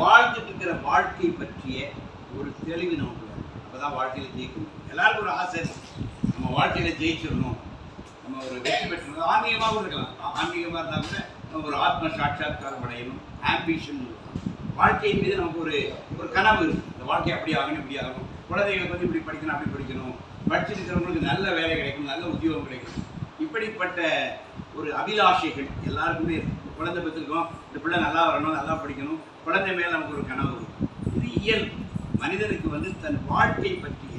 வாழ்ந்துட்டு இருக்கிற வாழ்க்கை பற்றிய ஒரு தெளிவு நமக்கு வரும் அப்பதான் வாழ்க்கையில் ஜெயிக்கணும் எல்லாருக்கும் ஒரு ஆசை நம்ம வாழ்க்கையில் ஜெயிச்சிடணும். நம்ம ஒரு வெற்றி பெற்றணும் ஆன்மீகமாகவும் இருக்கலாம். ஆன்மீகமாக இருந்தால் கூட நம்ம ஒரு ஆத்ம சாட்சாத்காரம் அடையணும். ஆம்பிஷன் வாழ்க்கையின் மீது நமக்கு ஒரு ஒரு கனவு இருக்குது இந்த வாழ்க்கை அப்படி ஆகணும் இப்படி ஆகணும். குழந்தைகளை வந்து இப்படி படிக்கணும் அப்படி படிக்கணும். படிச்சிருக்கிறவங்களுக்கு நல்ல வேலை கிடைக்கும் நல்ல உத்தியோகம் கிடைக்கும். இப்படிப்பட்ட ஒரு அபிலாஷைகள் எல்லாருக்குமே இருக்குது குழந்தை பெற்றிருக்கோம். இந்த பிள்ளை நல்லா வரணும் நல்லா படிக்கணும். குழந்தை மேலே நமக்கு ஒரு கனவு இருக்கும் இது இயல்பு. மனிதனுக்கு வந்து தன் வாழ்க்கை பற்றிய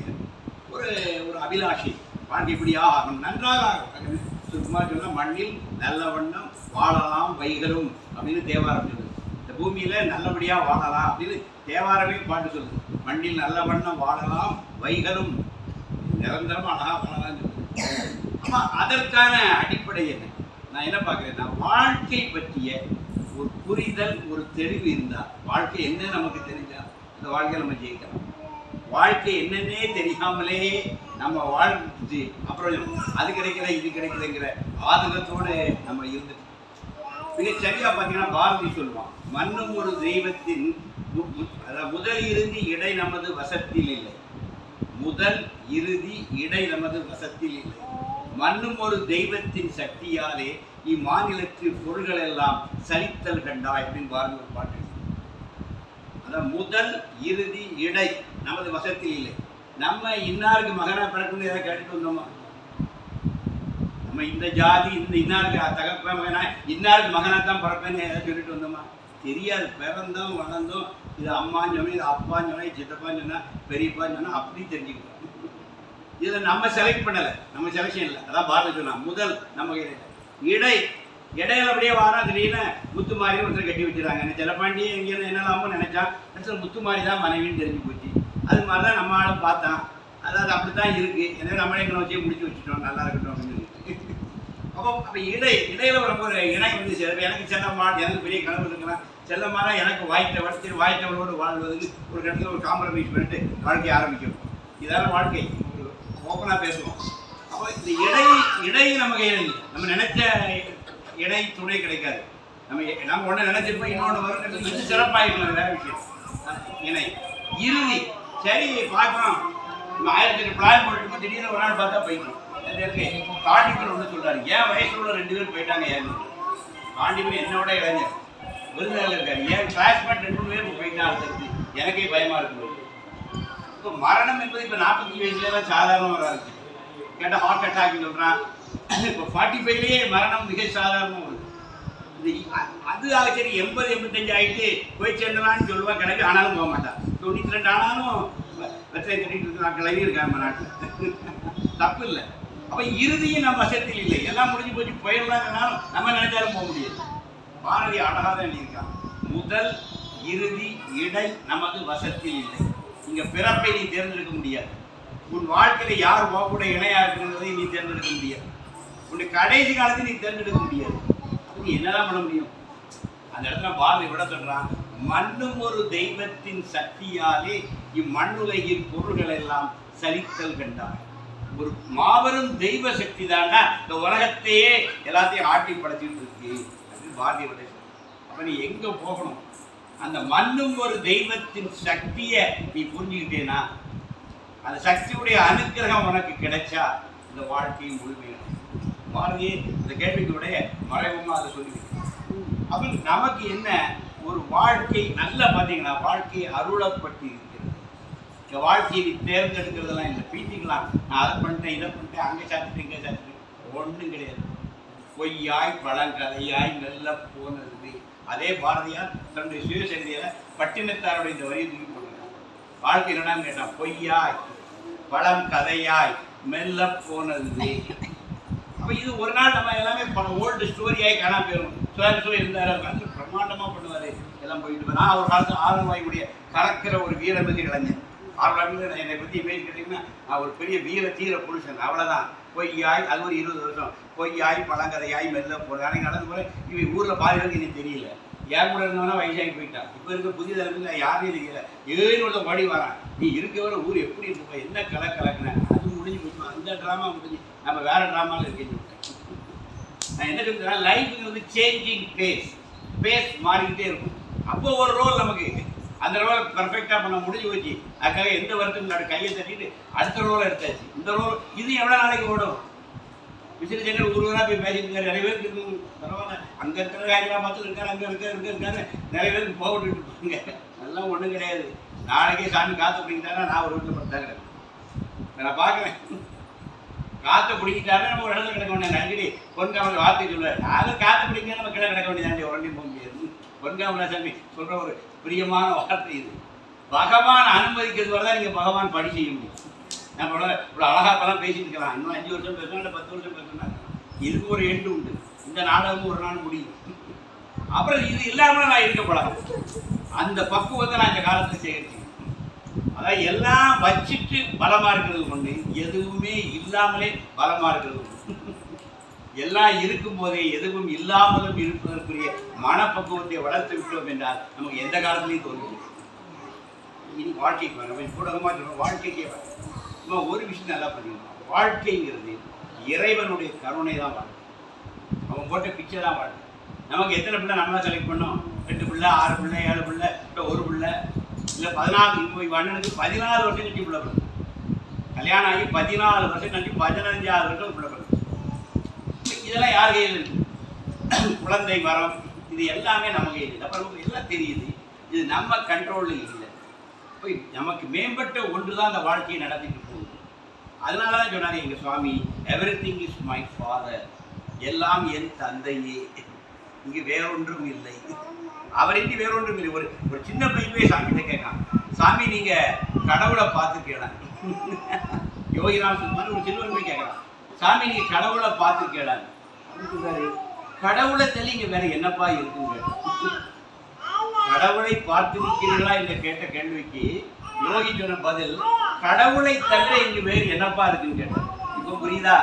ஒரு ஒரு அபிலாஷை. வாழ்க்கை இப்படி ஆகணும் நன்றாக ஆகணும் சும்மா சொன்னால் மண்ணில் நல்ல வண்ணம் வாழலாம் வைகளும் அப்படின்னு தேவாரம் சொல்லுது. இந்த பூமியில் நல்லபடியாக வாழலாம் அப்படின்னு தேவாரமே பாட்டு சொல்லுது. மண்ணில் நல்ல வண்ணம் வாழலாம் வைகளும் நிரந்தரமாக அழகாக வாழலாம் சொல்லுது. ஆனால் அதற்கான அடிப்படை என்ன? நான் என்ன பார்க்குறேன்னா வாழ்க்கை பற்றிய ஒரு புரிதல் ஒரு தெளிவு இருந்தால் வாழ்க்கை என்ன நமக்கு தெரிஞ்சா அந்த வாழ்க்கையை நம்ம ஜெயிக்கலாம். வாழ்க்கை என்னன்னே தெரியாமலே நம்ம வாழ்ந்துச்சு அப்புறம் அது கிடைக்கல இது கிடைக்கலங்கிற ஆதங்கத்தோடு நம்ம இருந்துட்டு மிக சரியாக பார்த்தீங்கன்னா பாரதி சொல்லுவான் மண்ணும் ஒரு தெய்வத்தின் மு- அதாவது முதல் இறுதி இடை நமது வசத்தில் இல்லை. முதல் இறுதி இடை நமது வசத்தில் இல்லை. மண்ணும் ஒரு தெய்வத்தின் சக்தியாலே இம்மாநிலத்தில் பொருள்கள் எல்லாம் சலித்தல் கண்டா அப்படின்னு பாரதி ஒரு பாட்டு. அதான் முதல் இறுதி இடை நமது வசத்தில். இல்லை நம்ம இன்னாருக்கு மகனா பிறக்கணும் ஏதாவது கேட்டுட்டு வந்தோமா? நம்ம இந்த ஜாதி இந்த இன்னாருக்கு தகப்ப மகனா இன்னாருக்கு மகனா தான் பிறப்பேன்னு ஏதாவது சொல்லிட்டு வந்தோமா? தெரியாது. பிறந்தோம் வளர்ந்தோம். இது அம்மான்னு சொன்னால் இது அப்பான்னு சொன்னால் சித்தப்பான்னு சொன்னால் பெரியப்பான்னு சொன்னா அப்படி தெரிஞ்சுக்கிட்டோம். இதில் நம்ம செலக்ட் பண்ணலை. நம்ம செலெக்ஷன் இல்லை. அதான் பாரதி சொன்னான். முதல் நம்ம இடை இடையில அப்படியே வாரம் திடீர்னு முத்துமாரி ஒருத்தர் கட்டி வச்சுறாங்க செல்லப்பாண்டி எங்கேயும் என்னெல்லாமோ நினைச்சான் கடைசியில் முத்துமாரி தான் மனைவின்னு தெரிஞ்சு போச்சு. அது மாதிரி தான் நம்ம ஆளும் பார்த்தான். அதாவது அப்படி தான் இருக்குது எனவே நம்மளே எங்களை வச்சே முடிச்சு வச்சுட்டோம். நல்லா இருக்கட்டும் அப்படின்னு அப்போ அப்போ இடை இடையில வரப்போ ஒரு இணை வந்து எனக்கு செல்லம்மா எனக்கு பெரிய கனவு இருக்கலாம். செல்லம்மா எனக்கு வாய்த்த வளர்த்து வாய்த்தவளோடு வாழ்வதுக்கு ஒரு கட்டத்தில் ஒரு காம்ப்ரமைஸ் பண்ணிட்டு வாழ்க்கையை ஆரம்பிக்கும். இதான வாழ்க்கை. ஓப்பனாக பேசுவோம். அப்போ இந்த இடை இடை நமக்கு நம்ம நினைச்ச இடை துணை கிடைக்காது. நம்ம நம்ம ஒன்று நினைச்சிருப்போம் இன்னொன்று வரும் இது சிறப்பாயிருக்கலாம் வேற விஷயம். இணை. இறுதி. சரி பார்க்கலாம். நம்ம ஆயிரத்தி எட்டு பிளான் போட்டுருக்கோம் திடீர்னு ஒரு நாள் பார்த்தா போயிடும். காண்டிபன் ஒன்று சொல்கிறாரு ஏன் வயசுல உள்ள ரெண்டு பேர் போயிட்டாங்க ஏன்னு காண்டிபன் என்னோட இளைஞர். விருதுநகர் இருக்காரு. ஏன் கிளாஸ்மேட் ரெண்டு பேரும் பேர் போயிட்டாங்க எனக்கே பயமாக இருக்குது இப்போ மரணம் என்பது இப்போ நாற்பத்தஞ்சு வயசுல எல்லாம் சாதாரணமாக வராது. கேட்டால் ஹார்ட் அட்டாக் சொல்கிறான் இப்போ ஃபார்ட்டி ஃபைவ்லேயே மரணம் மிக சாதாரணமாக வருது இது அது சரி எண்பது எண்பத்தஞ்சு ஆகிட்டு போய் சேர்ந்தலான்னு சொல்லுவான் கிளம்பி ஆனாலும் போக மாட்டான் தொண்ணூற்றி ரெண்டு ஆனாலும் வெற்றி கட்டிட்டு இருக்கிற கிளம்பி இருக்காங்க நம்ம நாட்டில். தப்பு இல்லை. அப்போ இறுதியும் நம்ம வசத்தில் இல்லை. எல்லாம் முடிஞ்சு போச்சு போயிடலாம்னாலும் நம்ம நினைச்சாலும் போக முடியாது. பாரதி அழகாக தான் எழுதியிருக்கான். முதல் இறுதி இடை நமது வசத்தில் இல்லை. இங்க பிறப்பை நீ தேர்ந்தெடுக்க முடியாது. உன் வாழ்க்கையில யார் உன் கூட இணையா நீ தேர்ந்தெடுக்க முடியாது. உன்னுடைய கடைசி காலத்தை நீ தேர்ந்தெடுக்க முடியாது. அப்ப நீ என்னதான் பண்ண முடியும்? அந்த இடத்துல பாரதி விட சொல்றான் மண்ணும் ஒரு தெய்வத்தின் சக்தியாலே இம்மண்ணுலகின் பொருள்கள் எல்லாம் சலித்தல் கண்டார் ஒரு மாபெரும் தெய்வ சக்தி தாண்டா இந்த உலகத்தையே எல்லாத்தையும் ஆட்டி படைச்சிட்டு இருக்கு. அப்படின்னு பாரதி விட அப்ப நீ எங்க போகணும்? அந்த மண்ணும் ஒரு தெய்வத்தின் சக்தியை நீ புரிஞ்சுக்கிட்டேனா அந்த சக்தியுடைய அனுக்கிரகம் உனக்கு கிடைச்சா இந்த வாழ்க்கையும் முழுமையான பாரதி இந்த கேள்விக்குடைய மறைவுமா அதை சொல்லிவிட்டு அப்ப நமக்கு என்ன? ஒரு வாழ்க்கை நல்ல பார்த்தீங்கன்னா வாழ்க்கை அருளப்பட்டு இருக்கிறது. இந்த வாழ்க்கையை நீ தேர்ந்தெடுக்கிறதெல்லாம் இல்லை. பீத்திக்கலாம். நான் அதை பண்ணிட்டேன் இதை பண்ணிட்டேன் அங்கே சாப்பிட்டு இங்கே சாப்பிட்டு ஒன்றும் கிடையாது. பொய்யாய் பழங்கதையாய் நல்ல போனது அதே பாரதியார் தன்னுடைய சுயசரிதையில பட்டினத்தாருடைய இந்த வரியை தூக்கி போடுறார் வாழ்க்கை என்னன்னு கேட்டான் பொய்யாய் பழம் கதையாய் மெல்ல போனது. அப்ப இது ஒரு நாள் நம்ம எல்லாமே ஓல்டு ஸ்டோரியாய் காணாம போயிடும் சுவாமி இருந்தாரு அவர் வந்து பிரம்மாண்டமா பண்ணுவாரு. எல்லாம் போயிட்டு நான் ஒரு காலத்து ஆறுவாயுடைய கலக்கிற ஒரு வீரமிகு இளைஞன் ஆர்வம் என்னை பத்தி இமேஜ் கேட்டீங்கன்னா நான் ஒரு பெரிய வீர தீர புருஷன். அவ்வளவுதான். பொய்யாய் அது ஒரு இருபது வருஷம். பொய்யாய் பழங்கதையாய் மெல்ல போகிறது ஆனால் நடந்து போல இவன் ஊரில் பாதி பேருக்கு எனக்கு தெரியல. யார் கூட இருந்தவனா வயசாகி போயிட்டான். இப்போ இருக்க புதிய தலைமையில் யாருமே தெரியல. ஏன்னு ஒருத்தன் பாடி வரான். நீ இருக்க ஊர் எப்படி இருப்ப என்ன கலை கலக்குன அது முடிஞ்சு போச்சு. அந்த ட்ராமா முடிஞ்சு நம்ம வேற ட்ராமாவில் இருக்கேன்னு நான் என்ன சொல்றேன் லைஃப்ங்கிறது சேஞ்சிங் பேஸ் பேஸ் மாறிக்கிட்டே இருக்கும். அப்போ ஒரு ரோல் நமக்கு அந்த ரோலை பர்ஃபெக்டாக பண்ண முடிஞ்சு போச்சு. அதுக்காக எந்த வருத்தம் இல்லை கையை தட்டிட்டு அடுத்த ரோலை எடுத்தாச்சு. இந்த ரோல் இது எவ்வளோ நாளைக்கு ஓடும்? விசிறி செங்கல் ஊர் போய் பேசிட்டு இருக்காரு. நிறைய பேருக்கு இருக்கும் பரவாயில்ல. அங்கே இருக்கிற காரியமாக பார்த்து இருக்காரு. அங்கே இருக்க இங்கே இருக்காரு. நிறைய பேருக்கு போக விட்டுட்டு இருப்பாங்க. அதெல்லாம் ஒன்றும் கிடையாது. நாளைக்கே சாமி காற்று பிடிக்கிட்டாருன்னா நான் ஒரு வீட்டில் படுத்தாங்க நான் பார்க்குறேன். காற்று பிடிக்கிட்டாரா நம்ம ஒரு இடத்துல கிடக்க வேண்டிய நடிகடி பொன்காமல் வார்த்தை சொல்லுவார். நாங்கள் காற்று பிடிக்க நம்ம கிட்ட கிடக்க வேண்டியதாண்டி உடனே போக முடியாது. பொன்காமலா சாமி சொல்கிற ஒரு பிரியமான வார்த்தை இது. பகவான் அனுமதிக்கிறது வரை தான் நீங்கள் பகவான் படி செய்ய முடியும். நம்ம இவ்வளோ இவ்வளோ பேசிட்டு இருக்கலாம் இன்னும் அஞ்சு வருஷம் பேசணும் இல்லை பத்து வருஷம் பேசணும் இதுக்கு ஒரு எண்டு உண்டு. இந்த நாடகமும் ஒரு நாள் முடியும். அப்புறம் இது இல்லாமல் நான் இருக்கப்படாது அந்த பக்குவத்தை நான் இந்த காலத்தில் சேகரிச்சேன் அதான் எல்லாம் வச்சுட்டு பலமாக இருக்கிறது கொண்டு எதுவுமே இல்லாமலே பலமாக இருக்கிறது ஒண்ணு எல்லாம் இருக்கும் போதே எதுவும் இல்லாமலும் இருப்பதற்குரிய மனப்பக்குவத்தை வளர்த்து விட்டோம் என்றால் நமக்கு எந்த காலத்திலையும் தோல்வி இனி வாழ்க்கைக்கு வரும் கூடமாக சொல்லணும் வாழ்க்கைக்கே வரும் நம்ம ஒரு விஷயம் நல்லா பண்ணிக்கணும் வாழ்க்கைங்கிறது இறைவனுடைய கருணை தான் வாழ்க்கை. அவன் போட்ட பிச்சை தான் வாழ்க்கை. நமக்கு எத்தனை பிள்ளை நம்மளா செலக்ட் பண்ணோம்? ரெண்டு பிள்ளை ஆறு பிள்ளை ஏழு பிள்ளை இல்லை ஒரு பிள்ளை இல்லை பதினாலு இப்போ அண்ணனுக்கு பதினாலு வருஷம் கட்டி பிள்ளை கல்யாணம் ஆகி பதினாலு வருஷம் கட்டி பதினஞ்சாறு வருஷம் பிள்ளை பிள்ளை இதெல்லாம் யார் கையில் இருக்கு? குழந்தை மரம் இது எல்லாமே நம்ம கையில் இருக்கு. அப்புறம் நமக்கு எல்லாம் தெரியுது. இது நம்ம கண்ட்ரோலில் இல்லை. போய் நமக்கு மேம்பட்ட ஒன்று தான் அந்த வாழ்க்கையை நடத்திட்டு போகுது. அதனால தான் சொன்னார் எங்கள் சுவாமி everything is my father எல்லாம் என் தந்தையே. இங்கு வேறொன்றும் இல்லை. அவரின்றி வேறொன்றும் இல்லை. ஒரு ஒரு சின்ன பையன் போய் சாமிகிட்ட கேட்கான் சாமி நீங்க கடவுளை பார்த்துருக்கீங்களா? யோகிராம் சுமார் ஒரு சிறுவன் போய் கேட்கலாம் சாமி நீங்க கடவுளை பார்த்துருக்கீங்களா கடவுளை தள்ளி இங்க வேற என்னப்பா இருக்குங்க? கடவுளை பார்த்திருக்கிறீர்களா என்று கேட்ட கேள்விக்கு யோகி சொன்ன பதில் கடவுளை தவிர இங்கு வேறு என்னப்பா இருக்குன்னு கேட்டேன் இப்போ புரியுதா?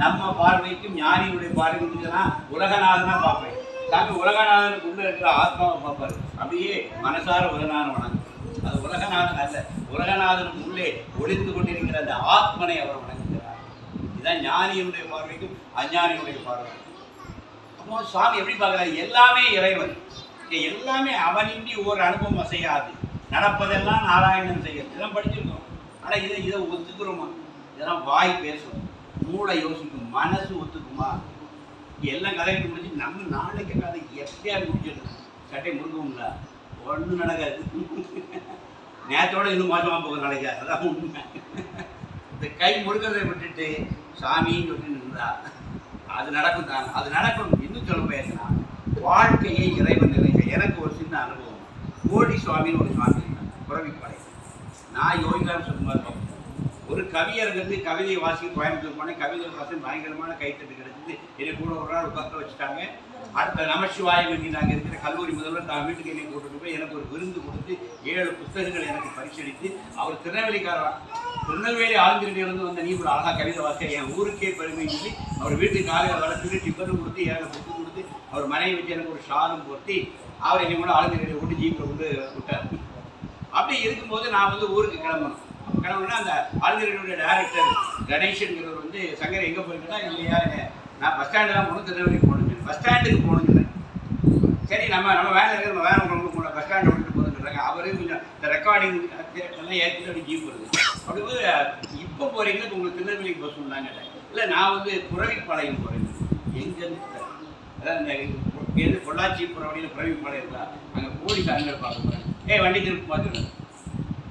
நம்ம பார்வைக்கும் ஞானியுடைய பார்வைக்குன்னா உலகநாதனா பார்ப்பேன். தாங்க உலகநாதனுக்கு உள்ள இருக்கிற ஆத்மாவை பார்ப்பாரு. அப்படியே மனசார உலகநாதன் வணங்கும். அது உலகநாதன் அல்ல உலகநாதனுக்கு உள்ளே ஒளிந்து கொண்டிருக்கிற அந்த ஆத்மனை அவர் வணங்குகிறார். இதுதான் ஞானியினுடைய பார்வைக்கும் அஞ்ஞானியுடைய பார்வை. அப்போ சுவாமி எப்படி பார்க்குறாரு? எல்லாமே இறைவன். எல்லாமே அவனின்றி ஒரு அனுபவம் அசையாது. நடப்பதெல்லாம் நாராயணன் செய்யறது இதெல்லாம் படிச்சிருக்கோம். ஆனால் இதை இதை ஒத்துக்கிறோமா? இதெல்லாம் வாய் பேசும் மூளை யோசிக்கும். மனசு ஒத்துக்குமா? எல்லாம் கதைக்கு முடிச்சு நம்ம நாளைக்கு கதை எப்படியா முடிச்சிடணும் சட்டை முருகும்ல ஒன்றும் நடக்காது. நேரத்தோட இன்னும் மோசமாக போகுது நாளைக்கு. அதான் உண்மை. இந்த கை முருகதை விட்டுட்டு சாமின்னு சொல்லி நின்றா. அது நடக்கும். தான் அது நடக்கும் இன்னும் சொல்ல பேசினா வாழ்க்கையை இறைவன் நினைக்க எனக்கு ஒரு சின்ன அனுபவம். கோடி சுவாமின்னு ஒரு சுவாமி இருந்தாங்க புறவிப்பாளை நான் யோகிதான் சுகுமார் ஒரு ஒரு வந்து கவிதையை வாசிக்க கோயம்புத்தூர் போனேன். கவிதை வாசி பயங்கரமான கைத்தட்டு கிடைச்சது. என்னை கூட ஒரு நாள் உட்காந்து வச்சுட்டாங்க. அடுத்த நமசிவாய என்று நாங்கள் இருக்கிற கல்லூரி முதல்வர் தான் வீட்டுக்கு என்னை கூட்டிட்டு போய் எனக்கு ஒரு விருந்து கொடுத்து ஏழு புத்தகங்கள் எனக்கு பரிசளித்து அவர் திருநெல்வேலிக்காரர். திருநெல்வேலி ஆழ்ந்திரிலிருந்து வந்த நீ ஒரு அழகாக கவிதை வாசிக்க. என் ஊருக்கே பெருமை சொல்லி அவர் வீட்டுக்கு காலையில் வளர்த்துட்டு டிஃபனும் கொடுத்து ஏழை புக்கு கொடுத்து அவர் மனைவி வச்சு எனக்கு ஒரு ஷாலும் போட்டி அவர் என்னை கூட ஆழ்ந்திரியை விட்டு ஜீப்பில் கொண்டு விட்டார். அப்படி இருக்கும்போது நான் வந்து ஊருக்கு கிளம்பணும். கிளம்புனா அந்த ஆளுநர்களுடைய டைரக்டர் கணேஷன்கிறவர் வந்து சங்கர் எங்கே போயிருக்கா இல்லையா நான் பஸ் ஸ்டாண்டு தான் போகணும் திருநெல்வேலி போகணும் பஸ் ஸ்டாண்டுக்கு போகணுன்னு சரி நம்ம நம்ம வேலை இருக்கிற நம்ம வேலை கொண்டு போகல பஸ் ஸ்டாண்டு விட்டு போகணுன்னு அவரே கொஞ்சம் இந்த ரெக்கார்டிங் எல்லாம் ஏற்றிட்டு அப்படி ஜீப் வருது. அப்படி போது இப்போ போகிறீங்களா உங்களுக்கு திருநெல்வேலிக்கு பஸ் உண்டாங்க இல்லை நான் வந்து புறவிப்பாளையம் போகிறேன் எங்கேருந்து இந்த பொள்ளாச்சி போகிற வழியில் புறவிப்பாளையம் இருக்கா? அங்கே போலீஸ் அங்கே பார்க்க போகிறேன் ஏ வண்டி திருப்பி பார்த்துக்கிறேன்.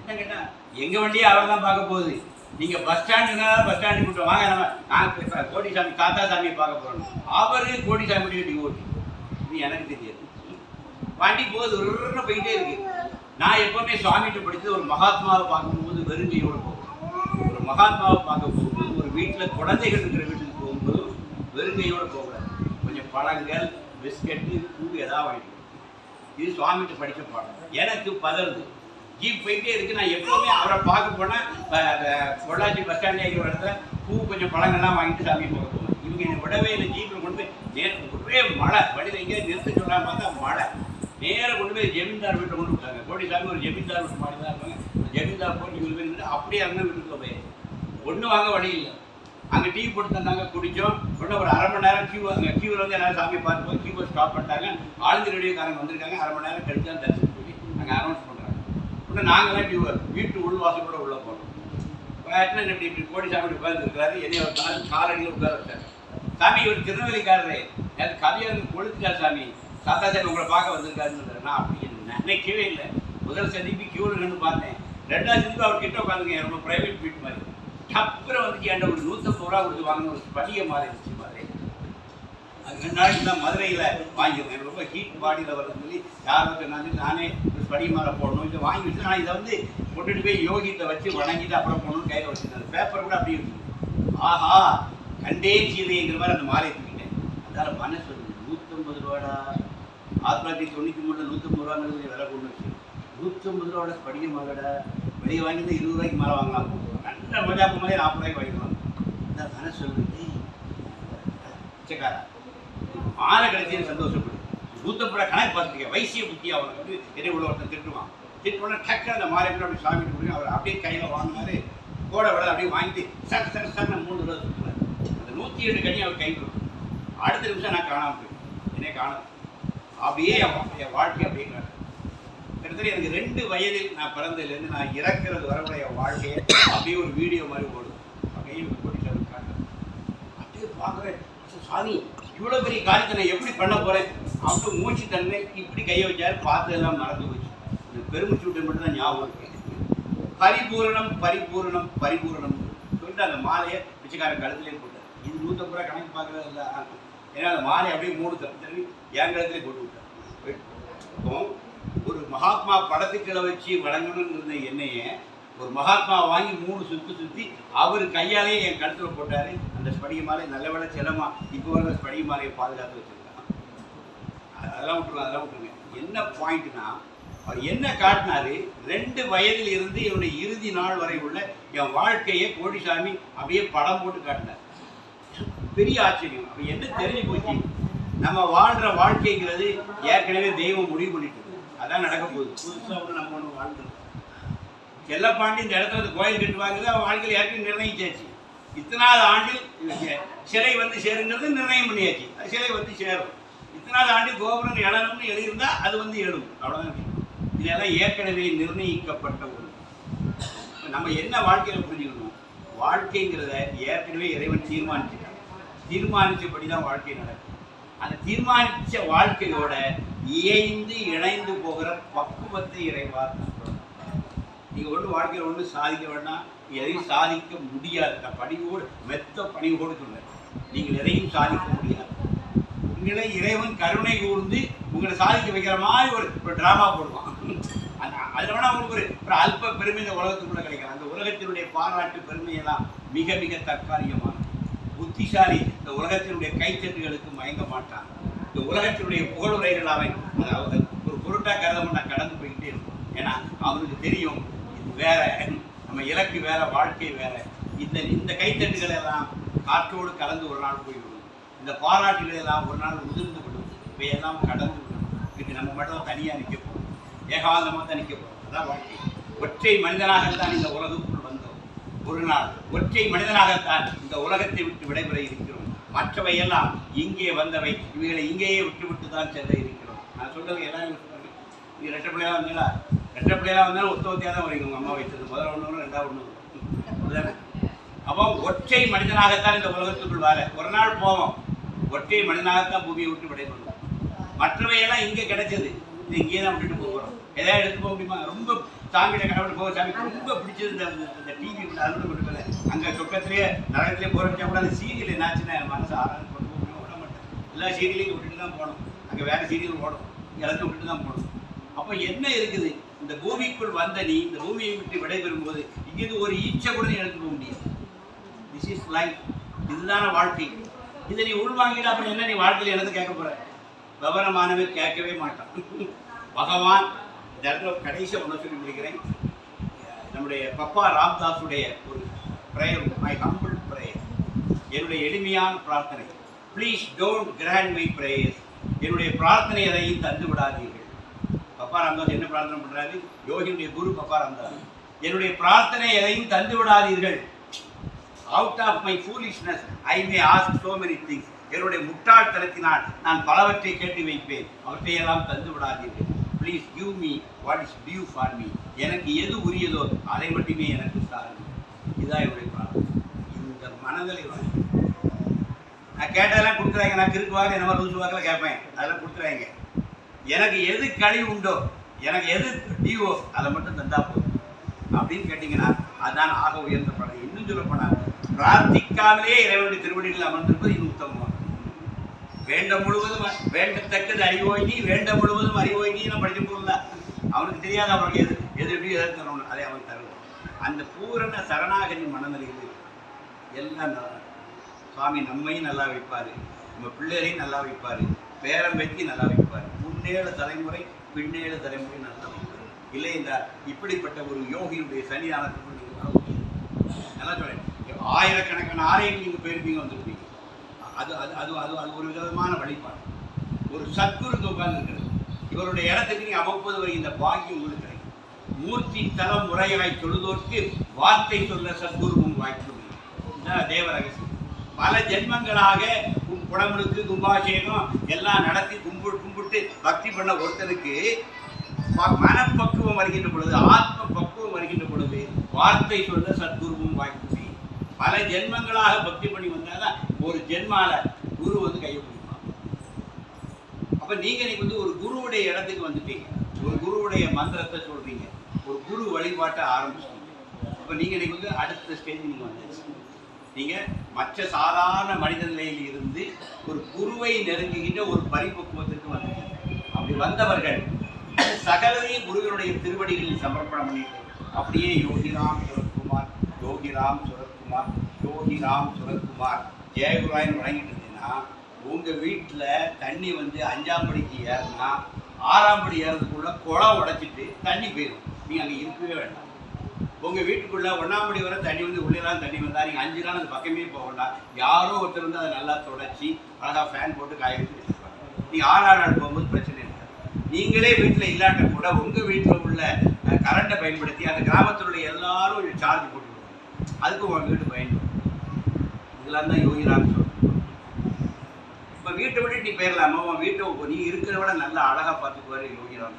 என்ன கேட்டால் எங்கள் வண்டியை அவர் தான் பார்க்க போகுது. நீங்க பஸ் ஸ்டாண்டுனா பஸ் ஸ்டாண்டு கூட்டு வாங்க. நம்ம நான் கோடிசாமி தாத்தா சாமியை பார்க்க போறோம். அவரு கோடிசாமி டிவோட்டி இது எனக்கு தெரியாது. வண்டி போகுது ஒரு போயிட்டே இருக்கு. நான் எப்பவுமே சுவாமிகிட்ட படித்து ஒரு மகாத்மாவை பார்க்கும்போது வெறுமையோடு போகும். ஒரு மகாத்மாவை பார்க்க போகும்போது ஒரு வீட்டில் குழந்தைகள் இருக்கிற வீட்டுக்கு போகும்போது வெறுமையோடு போகக்கூடாது. கொஞ்சம் பழங்கள் பிஸ்கட்டு பூ ஏதாவது வாங்கிட்டு இது சுவாமிகிட்ட படிக்க பாடம். எனக்கு பதறுது. ஜீப் போயிட்டே இருக்கு. நான் எப்பவுமே அவரை பார்க்க போனால் பொள்ளாச்சி பஸ் ஸ்டாண்ட் இருக்கிற இடத்துல பூ கொஞ்சம் பழங்கள்லாம் வாங்கிட்டு சாமி போகிறோம் இவங்க என்னை விடவே இல்லை. ஜீப்பில் கொண்டு போய் நேரம் ஒரே மழை. வழியில் எங்கேயே நிறுத்த சொல்லலாம் பார்த்தா மழை. நேரா கொண்டு போய் ஜமீன்தார் வீட்டில் கொண்டு விட்டாங்க. கோடிசாமி ஒரு ஜமீன்தார் வீட்டு மாதிரி தான் இருப்பாங்க. ஜமீன்தார் போட்டு கொண்டு போய் அப்படியே அங்கே வீட்டுக்கு போய் ஒன்றும் வாங்க வழி இல்லை. அங்கே டீ போட்டு தந்தாங்க குடிச்சோம். உடனே ஒரு அரை மணி நேரம் கியூ அங்கே கியூவில் வந்து எல்லாரும் சாமி பார்த்து போய் கியூவை ஸ்டாப் பண்ணிட்டாங்க. ஆளுங்க ரேடியோக்காரங்க வந்திருக்காங்க. அரை மணி நேரம் கழிச்சு தான் தரிசனம் சொல்லி அங்கே அரௌண்ட் இப்போ நாங்களாம் இப்படி வீட்டு உள்வாசல் கூட உள்ள போனோம் பேட்டன் இப்படி இப்படி கோடி சாமி உட்கார்ந்துருக்காரு என்னைய ஒரு கால் காலடியில் உட்கார வச்சார். சாமி இவர் திருநெல்வேலிக்காரரு. எனக்கு கவியர் கொளுத்துட்டார் சாமி. தாத்தா சாமி உங்களை பார்க்க வந்திருக்காருன்னு நான் அப்படி நினைக்கவே இல்லை. முதல் சந்திப்பு கியூவில் நின்று பார்த்தேன். ரெண்டாவது சந்திப்பு அவர் கிட்ட உட்காந்துங்க ரொம்ப பிரைவேட் வீட் மாதிரி. அப்புறம் வந்து என்கிட்ட ஒரு நூற்றம்பது ரூபா கொடுத்து வாங்கின ஒரு படிய மாதிரி இருந்துச்சு மாதிரி அது ரெண்டு நாளைக்கு தான் மதுரையில் வாங்கியிருந்தேன். ரொம்ப ஹீட் பாடியில் வருது சொல்லி யாரும் நான் நானே படி மேலே போடணும் இதை வாங்கி வச்சு நான் இதை வந்து கொண்டுட்டு போய் யோகித்தை வச்சு வணங்கிட்டு அப்புறம் போகணும்னு கையில் வச்சுருந்தேன் பேப்பர் கூட அப்படி இருக்கு ஆஹா கண்டே சீதைங்கிற மாதிரி அந்த மாலை தூக்கிட்டேன். அதனால மனசு சொல்லுது நூற்றம்பது ரூபாடா? ஆயிரத்தி தொள்ளாயிரத்தி தொண்ணூற்றி மூணில் நூற்றம்பது ரூபாங்கிறது விலை கொண்டு வச்சு. நூற்றம்பது ரூபாவோட படிக்க மாலடா? வெளியே வாங்கிட்டு இருபது ரூபாய்க்கு மேலே வாங்கலாம். நல்ல மஜாப்பு மாதிரி நாற்பது ரூபாய்க்கு வாங்கிக்கலாம் இந்த மனசு சொல்லுது பிச்சைக்காரா மாலை கிடைச்சது சந்தோஷப்படுது நூற்றம்பது கணக்கு பார்த்துருக்க வைசிய புத்தி அவனுக்கு வந்து என்னை உள்ள ஒருத்தன் திட்டுவான். திட்டுவோட டக்கு அந்த மாறி அப்படி சாமி கொடுங்க. அவர் அப்படியே கையில் வாங்கினாரு. கோட விட அப்படியே வாங்கிட்டு சர் சர் சர் நான் மூணு தடவை சுற்றுனார் அந்த நூற்றி ஏழு கனி அவர் கை கொடுக்கும். அடுத்த நிமிஷம் நான் காணாமல் போயிட்டேன். என்னை காணாம அப்படியே என் வாழ்க்கை அப்படியே காட்டுது. கிட்டத்தட்ட எனக்கு ரெண்டு வயதில் நான் பிறந்ததுலேருந்து நான் இறக்கிறது வரவுடைய வாழ்க்கையை அப்படியே ஒரு வீடியோ மாதிரி ஓடும் அப்படியே எனக்கு போட்டு அப்படியே பார்க்குறேன். சாமி இவ்வளோ பெரிய காரியத்தை நான் எப்படி பண்ண போகிறேன் அவங்க மூச்சு தன்மை இப்படி கையை வச்சாரு பார்த்ததெல்லாம் மறந்து போச்சு. இந்த பெருமிச்சு விட்டு மட்டும் தான் ஞாபகம் இருக்கு. பரிபூரணம் பரிபூரணம் பரிபூரணம் சொல்லிட்டு அந்த மாலையை பிச்சைக்காரன் கழுத்துலேயே போட்டார். இது நூற்றம்பது ரூபா கணக்கு பார்க்குறது இல்லை. ஏன்னா அந்த மாலையை அப்படியே மூணு தப்பு தள்ளி என் கழுத்துலேயே போட்டு விட்டார். ஒரு மகாத்மா படத்துக்களை வச்சு வழங்கணும்னு இருந்த என்னையே ஒரு மகாத்மா வாங்கி மூணு சுற்றி சுற்றி அவர் கையாலேயே என் கழுத்தில் போட்டார். அந்த ஸ்படிக மாலை நல்ல வேலை செல்லமா. இப்போ வர ஸ்படிக மாலையை பாதுகாத்து வச்சு அதெல்லாம் விட்டுருங்க அதெல்லாம் விட்டுருங்க என்ன பாயிண்ட்னா அவர் என்ன காட்டினாரு? ரெண்டு வயதில் இருந்து என்னுடைய இறுதி நாள் வரை உள்ள என் வாழ்க்கையை கோடிசாமி அப்படியே படம் போட்டு காட்டினார். பெரிய ஆச்சரியம். அப்போ என்ன தெரிஞ்சு போச்சு? நம்ம வாழ்கிற வாழ்க்கைங்கிறது ஏற்கனவே தெய்வம் முடிவு பண்ணிட்டு அதான் நடக்க போகுது. புதுசாக ஒன்று நம்ம ஒன்று வாழ்ந்துருக்கோம் செல்லப்பாண்டி இந்த இடத்துல வந்து கோயில் கட்டுவாங்கிறது அவன் வாழ்க்கையில் ஏற்கனவே நிர்ணயிச்சாச்சு. இத்தனாவது ஆண்டில் சிலை வந்து சேருங்கிறது நிர்ணயம் பண்ணியாச்சு. அது சிலை வந்து சேரும். இத்தனாவது ஆண்டு கோபுரம் எழணும்னு எழுதியிருந்தா அது வந்து எழும். அவ்வளோதான் இதெல்லாம் ஏற்கனவே நிர்ணயிக்கப்பட்ட ஒரு நம்ம என்ன வாழ்க்கையில புரிஞ்சுக்கணும்? வாழ்க்கைங்கிறத ஏற்கனவே இறைவன் தீர்மானிச்சிட்டான். தீர்மானித்தபடி தான் வாழ்க்கை நடக்கும். அந்த தீர்மானிச்ச வாழ்க்கையோட இயைந்து இணைந்து போகிற பக்குவத்தை இறைவா நீங்கள் நீங்க ஒன்று வாழ்க்கையில் ஒன்று சாதிக்க வேண்டாம். எதையும் சாதிக்க முடியாது. நான் பணிவோடு மெத்த பணிவோடு சொன்னேன் நீங்கள் எதையும் சாதிக்க முடியாது. உங்களை இறைவன் கருணை கூர்ந்து உங்களை சாதிக்க வைக்கிற மாதிரி ஒரு ஒரு ட்ராமா போடுவான். அந்த- வேணா உங்களுக்கு ஒரு ஒரு அல்ப பெருமை இந்த உலகத்துக்குள்ள கிடைக்கலாம் அந்த உலகத்தினுடைய பாராட்டு பெருமையெல்லாம் மிக மிக தற்காலிகமானது. புத்திசாலி இந்த உலகத்தினுடைய கைத்தட்டுகளுக்கு மயங்க மாட்டான். இந்த உலகத்தினுடைய புகழுரைகள் அவன் அதாவது ஒரு பொருட்டா கருதம் நான் கடந்து போய்கிட்டே இருக்கும். ஏன்னா அவனுக்கு தெரியும் இது வேற நம்ம இலக்கு வேற வாழ்க்கை வேற. இந்த இந்த கைத்தட்டுகள் எல்லாம் காற்றோடு கலந்து ஒரு நாள் போய்விடும். இந்த பாராட்டுகள் எல்லாம் ஒரு நாள் உதிர்ந்து விடும் இவையெல்லாம் கடந்து விடும் இது நம்ம மட்டும் தனியாக நிற்க போகிறோம் ஏகாந்தமாக தான் நிற்க போகிறோம் அதான் வாழ்க்கை. ஒற்றை மனிதனாகத்தான் இந்த உலகத்துக்குள் வந்தோம். ஒரு நாள் ஒற்றை மனிதனாகத்தான் இந்த உலகத்தை விட்டு விடைபெற இருக்கிறோம். மற்றவை எல்லாம் இங்கே வந்தவை. இவைகளை இங்கேயே விட்டு விட்டு தான் செல்ல இருக்கிறோம். நான் சொல்றது எல்லாரும் இங்கே நீ ரெட்டை பிள்ளையா வந்தீங்களா? ரெட்டை பிள்ளையா வந்தாலும் ஒத்த தான் வரீங்க உங்கள் அம்மா வைத்தது. முதல் ஒன்று ரெண்டாவது ஒன்று அப்போ ஒற்றை மனிதனாகத்தான் இந்த உலகத்துக்குள் வர. ஒரு நாள் போவோம். ஒற்றை மனிதனாகத்தான் பூமியை விட்டு விடைபெறும் மற்றவையெல்லாம் இங்கே கிடைச்சது. இது இங்கேயே தான் விட்டுட்டு போகிறோம். எதாவது எடுத்து போக முடியுமா? ரொம்ப சாமியில கடவுள் போக சாமி ரொம்ப பிடிச்சது இந்த இந்த டிவி அறுபது கொடுக்கல அங்கே சொக்கத்திலேயே நரகத்திலே போகிற கூட அந்த சீரியல் என்னாச்சுன்னா என் மனசு ஆறான்னு கொண்டு போக முடியும், விட மாட்டேன். எல்லா சீரியலையும் விட்டுட்டு தான் போகணும் அங்கே வேறு சீரியல் ஓடும். எல்லாத்தையும் விட்டுட்டு தான் போகணும் அப்போ என்ன இருக்குது? இந்த பூமிக்குள் வந்த நீ இந்த பூமியை விட்டு விடைபெறும் போது இங்கிருந்து ஒரு ஈச்சை கூட நீ எடுத்து போக முடியாது. திஸ் இஸ் லைஃப் இதுதான வாழ்க்கை. இதை நீ உள்வாங்கிட்டு அப்புறம் என்ன நீ வாழ்க்கையில் எனக்கு கேட்க போற? விவரமானவன் கேட்கவே மாட்டான். பகவான் இந்த இடத்துல கடைசியாக ஒன்று சொல்லி முடிக்கிறேன் நம்முடைய பப்பா ராம்தாஸுடைய ஒரு ப்ரேயர் மை ஹம்பிள் ப்ரேயர் என்னுடைய எளிமையான பிரார்த்தனை. Please don't grant my prayers என்னுடைய பிரார்த்தனை எதையும் தந்து விடாதீர்கள். பப்பா ராம்தாஸ் என்ன பிரார்த்தனை பண்ணுறாரு யோகியுடைய குரு பப்பா ராம்தாஸ். என்னுடைய பிரார்த்தனை எதையும் தந்து விடாதீர்கள். Out of my foolishness I may ask so many things என்னுடைய முட்டாள்தனத்தினால் நான் பலவற்றை கேட்டு வைப்பேன். அவற்றையெல்லாம் தந்து விடாதீர்கள். Please give me what is due for me எனக்கு எது உரியதோ அதை மட்டுமே எனக்கு தாருங்கள் இதுதான் என்னுடைய பிரார்த்தனை. இந்த மனநிலை வேணும் நான் கேட்டதெல்லாம் கொடுக்குறாங்க. நான் கிறுக்கு வாங்க என்ன மாதிரி லூசு வாக்கில் கேட்பேன். அதெல்லாம் கொடுக்குறாங்க. எனக்கு எது கழிவு உண்டோ எனக்கு எது டியூவோ அதை மட்டும் தந்தா போதும். அப்படின்னு கேட்டிங்கன்னா அதான் ஆக உயர்ந்த படம் இன்னும் சொல்ல போனால் பிரார்த்திக்காமலே இறைவனுடைய திருவடிகளில் அமர்ந்திருப்பது இது உத்தமமாக வேண்ட முழுவதும் வேண்டத்தக்கது அறிவோய் நீ வேண்ட முழுவதும் அறிவோய் நீ நான் படிக்க போகல அவனுக்கு தெரியாத அவனுக்கு எது எது எப்படி எதாவது தரணும் அதை அவன் தரணும் அந்த பூரண சரணாகதி மனநிலையில் எல்லாம் நல்லா சுவாமி நம்மையும் நல்லா வைப்பார். நம்ம பிள்ளைகளையும் நல்லா வைப்பார். பேரம் பேத்தி நல்லா வைப்பார். முன்னேழு தலைமுறை பின்னேழு தலைமுறை நல்லா வைப்பார். இல்லை என்றால் இப்படிப்பட்ட ஒரு யோகியுடைய சன்னிதானத்துக்கு நீங்கள் நல்லா சொல்றேன். ஆயிரக்கணக்கான ஆலயங்கள் நீங்கள் போயிருப்பீங்க வந்திருப்பீங்க. அது அது அது அது அது ஒரு விதமான வழிபாடு. ஒரு சத்குரு உட்கார்ந்துருக்கிறது இவருடைய இடத்துக்கு நீங்க அவ்வப்போது வருகின்ற பாக்கியம் உங்களுக்கு கிடைக்கும். மூர்த்தி தலம் முறையாய் தொழுதோர்க்கு வார்த்தை சொல்ல சத்குருவும் வாய்ப்பு இதுதான் தேவ ரகசியம். பல ஜென்மங்களாக கும்- குடமுழுக்கு கும்பாபிஷேகம் எல்லாம் நடத்தி கும்பிட்டு கும்பிட்டு பக்தி பண்ண ஒருத்தனுக்கு ப- மனப்பக்குவம் வருகின்ற பொழுது ஆத்ம பக்குவம் வருகின்ற பொழுது வார்த்தை சொல்ல சத்குருவும் வாய்ப்பு பல ஜென்மங்களாக பக்தி பண்ணி வந்தாதான் ஒரு ஜென்மால குரு வந்து கையை பிடிப்பான் அப்ப நீங்க இன்னைக்கு வந்து ஒரு குருவுடைய இடத்துக்கு வந்துட்டீங்க. ஒரு குருவுடைய மந்திரத்தை சொல்றீங்க. ஒரு குரு வழிபாட்டை ஆரம்பிச்சிட்டீங்க. அப்ப நீங்க இன்னைக்கு வந்து அடுத்த ஸ்டேஜ் நீங்க வந்துருச்சு. நீங்க மற்ற சாதாரண மனித நிலையில் இருந்து ஒரு குருவை நெருங்குகின்ற ஒரு பரிபக்குவத்திற்கு வந்தீங்க. அப்படி வந்தவர்கள் சகலரையும் குருவினுடைய திருவடிகளில் சமர்ப்பணம் பண்ணிட்டு அப்படியே யோகிராம் சுரத்குமார் யோகிராம் ஜோதி யோகிராம் சுரத்குமார் ஜெயகுராயன் வழங்கிட்டு இருந்தீங்கன்னா உங்க வீட்டில் தண்ணி வந்து அஞ்சாம் படிக்கு ஏறினா ஆறாம் படி ஏறதுக்குள்ள குளம் உடைச்சிட்டு தண்ணி போயிடும் நீங்கள் அங்கே இருக்கவே வேண்டாம். உங்க வீட்டுக்குள்ளே ஒன்றாம் படி வரை தண்ணி வந்து உள்ளேலாம் தண்ணி வந்தால் நீங்க அஞ்சு நாள் அந்த பக்கமே போக வேண்டாம். யாரோ ஒருத்தர் வந்து அதை நல்லா தொடச்சி அழகா ஃபேன் போட்டு காய வச்சு நீ நீங்க ஆறாம் நாள் போகும்போது பிரச்சனை இல்லை. நீங்களே வீட்டில் இல்லாட்ட கூட உங்கள் வீட்டில் உள்ள கரண்ட்டை பயன்படுத்தி அந்த கிராமத்தில் உள்ள எல்லாரும் சார்ஜ் போட்டு அதுக்கு உங்க வீடு பயன்படும் இதெல்லாம் தான் யோகிரான்னு சொல்லுவோம் இப்போ வீட்டை விட்டு நீ போயிடலாமா உன் வீட்டை நீ இருக்கிற விட நல்லா அழகா பார்த்துக்குவாரு யோகிராம்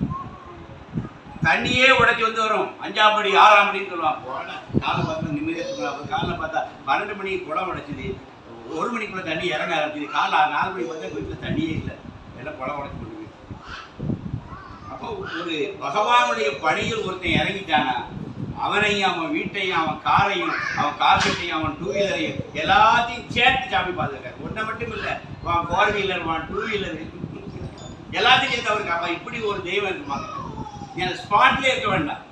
தண்ணியே உடைச்சி வந்து வரும். அஞ்சாம் படி ஆறாம் படின்னு சொல்லுவான். போன காலை பார்த்தா நிம்மதியாக தூங்கலாம் காலைல பார்த்தா பன்னெண்டு மணிக்கு குளம் உடைச்சிது. ஒரு மணிக்குள்ள தண்ணி இறங்க ஆரம்பிச்சுது காலை நாலு மணிக்கு பார்த்தா வீட்டில் தண்ணியே இல்லை. எல்லாம் குளம் உடைச்சி கொண்டு அப்போ ஒரு பகவானுடைய பணியில் ஒருத்தன் இறங்கிட்டானா? அவனையும் அவன் வீட்டையும் அவன் காரையும் அவன் கார்பெட்டையும் அவன் டூ வீலரையும் எல்லாத்தையும் சேர்த்து சாமி பார்த்துருக்காரு. ஒன்றை மட்டும் இல்லை அவன் ஃபோர் வீலர் அவன் டூ வீலர் எல்லாத்தையும் சேர்த்து அவருக்கு அவன் இப்படி ஒரு தெய்வம் இருக்குமா? நீ ஸ்பாட்லேயே இருக்க வேண்டாம்.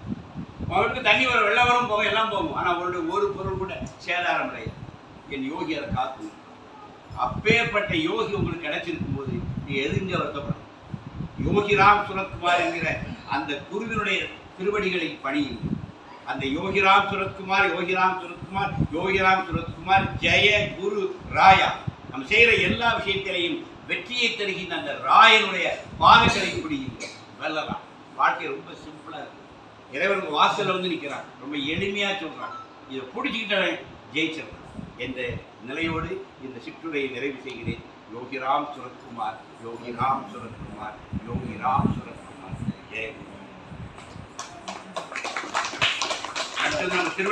அவனுக்கு தண்ணி வரும் வெள்ளம் வரும் போகும் எல்லாம் போகும். ஆனால் அவனுடைய ஒரு பொருள் கூட சேதாரம் கிடையாது என் யோகி அதை காத்து அப்பேற்பட்ட யோகி உங்களுக்கு கிடைச்சிருக்கும் போது நீ எதுங்க வருத்தப்படும் யோகி ராம் சுரத்குமார் என்கிற அந்த குருவினுடைய திருவடிகளை பணியுங்கள் அந்த யோகிராம் சுரத்குமார் யோகிராம் சுரத்குமார் யோகிராம் சுரத்குமார் ஜெய குரு ராயா. நம்ம செய்கிற எல்லா விஷயத்திலையும் வெற்றியை தருகின்ற அந்த ராயனுடைய பாதங்களை பிடிங்க வெல்லலாம் வாழ்க்கை ரொம்ப சிம்பிளாக இருக்கு. இறைவன் வாசலில் வந்து நிற்கிறான் ரொம்ப எளிமையாக சொல்கிறான் இதை பிடிச்சிக்கிட்டவன் ஜெயிச்சிடலாம் என்ற நிலையோடு இந்த சிற்றுரையை நிறைவு செய்கிறேன். யோகிராம் சுரத்குமார் யோகிராம் சுரத்குமார் யோகிராம் சுரத்குமார். ஜெய குரு. அடுத்தது நம்ம திரு